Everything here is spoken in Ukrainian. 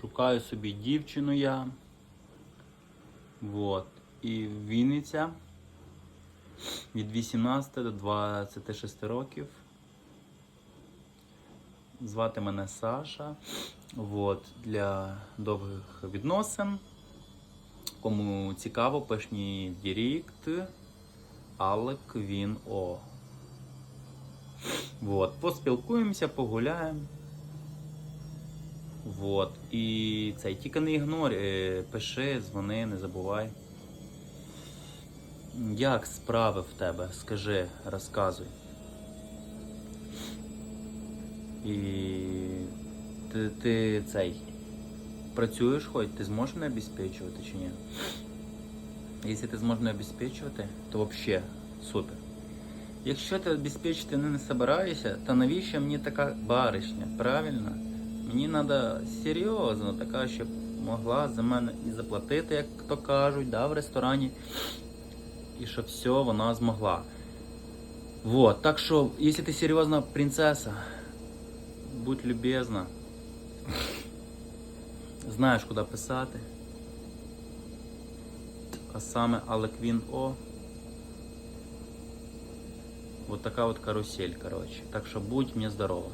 Шукаю собі дівчину я. Вот. І Вінниця від 18 до 26 років. Звати мене Саша. Вот. Для довгих відносин. Кому цікаво, пишні директ. Алек він О. Вот. Поспілкуємося, погуляємо. Вот. І цей тільки не ігнорь, е, пиши, дзвони, не забувай. Як справи в тебе? Скажи, розказуй. І ти, ти цей працюєш хоч, ти зможеш мене обезпечувати чи ні? Якщо ти зможеш мене обезпечувати, то взагалі супер. Якщо ти обезпечити не, не собираєшся, то навіщо мені така баришня? Правильно? Мені треба серйозно, така, щоб могла за мене і заплатити, як то кажуть, да, в ресторані. І щоб все вона змогла. Вот, так що, якщо ти серйозна принцеса, будь любезна. Знаєш, куди писати. А саме Алеквін О. Вот така вот карусель, короче. Так що будь мені здорова.